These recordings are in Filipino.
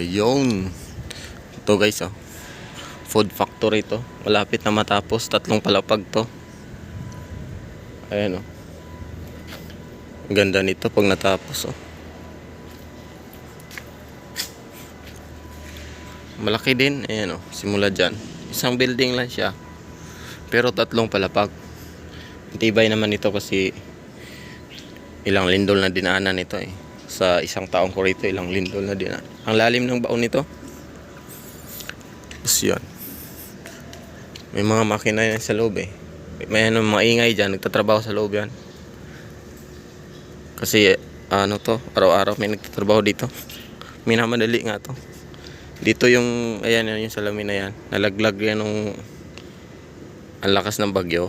Yun. Ito guys, oh. Food factory to. Malapit na matapos. Tatlong palapag to. Ayan, oh. Ganda nito pag natapos, oh. Malaki din. Ayan, oh. Simula dyan. Isang building lang siya. Pero tatlong palapag. Tibay naman ito kasi ilang lindol na dinaanan ito eh. Sa isang taong ko rito, ilang lindol na dinaanan. Ang lalim ng baon nito. Tapos yun. May mga makina yan sa loob eh. May ano, mga ingay dyan. Nagtatrabaho sa loob yan. Kasi ano to, araw-araw may nagtatrabaho dito. Minamadali nga to. Dito yung, ayan yan, yung salamin na yan. Nalaglag yan nung ang lakas ng bagyo.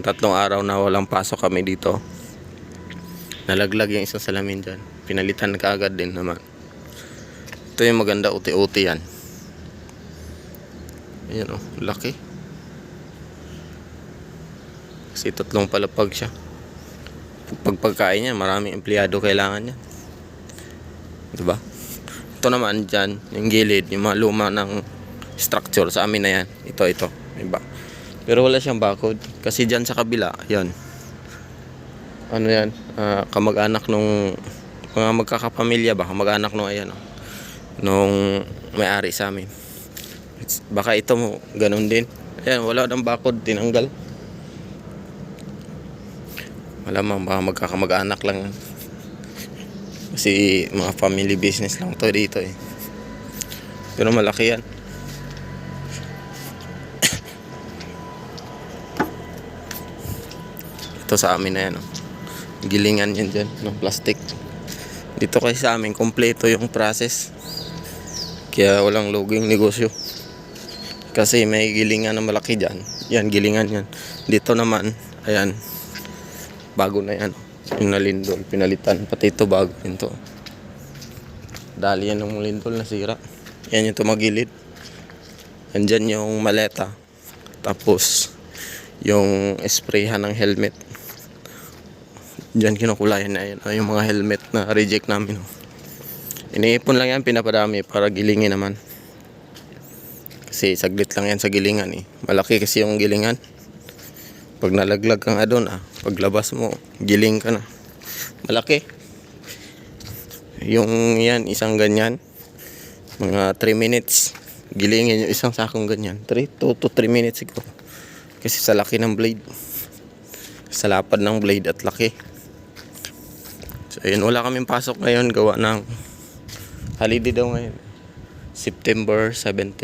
Tatlong araw na walang pasok kami dito. Nalaglag yung isang salamin dyan. Pinalitan na kaagad din naman. Ito yung maganda uti-uti yan. Ayan o, laki. Kasi tatlong palapag siya. Pag pagkain niya, maraming empleyado kailangan niya. Diba? Ito naman dyan, yung gilid, yung mga luma ng structure sa amin na yan. Ito, ito. Diba? Pero wala siyang bakod. Kasi dyan sa kabila, yan. Ano yan? ah, kamag-anak nung mga magkakapamilya ba? Kamag-anak nung ayan. oh. Nung may-ari sa amin. It's- Baka ito mo, ganun din. Ayan, wala nang bakod, tinanggal. Malamang baka magkakamag-anak lang. Kasi mga family business lang to dito eh. Pero malaki yan. Ito sa amin na yan. Oh. Gilingan yan dyan ng plastic. Dito kasi sa amin, kompleto yung process. Kaya walang loging negosyo. Kasi may gilingan na malaki dyan. Yan, gilingan yan. Dito naman, ayan, bago na yan. Yung nalindol, pinalitan. Pati ito bago yun to. Dali yan ng lindol nasira. Yan yung tumagilid. Andyan yung maleta. Tapos, yung sprayhan ng helmet. Diyan kinukulayan na yan. Yung mga helmet na reject namin. oh. Iniipon lang yan, pinapadami para gilingin naman. Kasi saglit lang yan sa gilingan eh. Malaki kasi yung gilingan. Pag nalaglag ka nga doon ah, paglabas mo, giling ka na. Malaki. Yung yan, isang ganyan. Mga 3 minutes. Gilingin yung isang sakong ganyan. 3 to 3 minutes siguro. Kasi sa laki ng blade. Sa lapad ng blade at laki. Ayun, wala kaming pasok ngayon gawa ng holiday daw ngayon. September 17.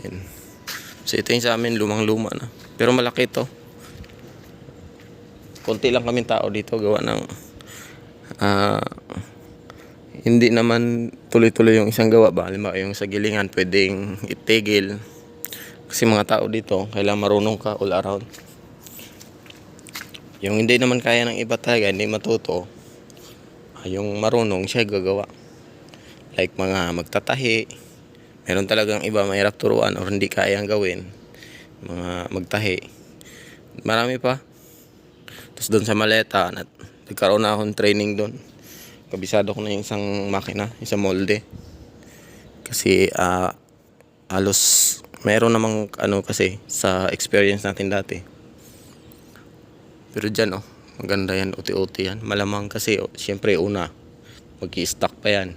So ito yung sa amin, lumang-luma na. Pero malaki to. Konti lang kaming tao dito gawa ng ah hindi naman tuloy-tuloy yung isang gawa ba? Halimbawa yung sa gilingan pwedeng itigil. Kasi mga tao dito, kailangan marunong ka all around. Yung hindi naman kaya ng iba talaga, hindi matuto, yung marunong siya gagawa. Like mga magtatahi, meron talagang iba mahirap turuan or hindi kayang gawin. Mga magtahi. Marami pa. Tapos doon sa maleta, nat nagkaroon na akong training doon. Kabisado ko na yung isang makina, isang molde. Kasi ah halos meron namang ano kasi sa experience natin dati. Pero dyan oh, maganda yan, uti-uti yan. Malamang kasi, oh, siyempre una, mag stock pa yan.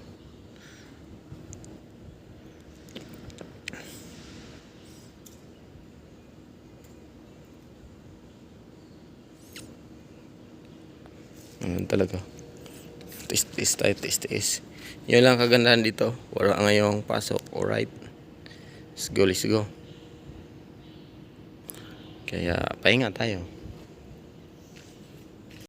Ganun talaga. Tis-tis tayo, tis-tis. Yun lang kagandahan dito. Wala ngayong pasok. Alright. Let's go, let's go. Kaya, pahinga tayo.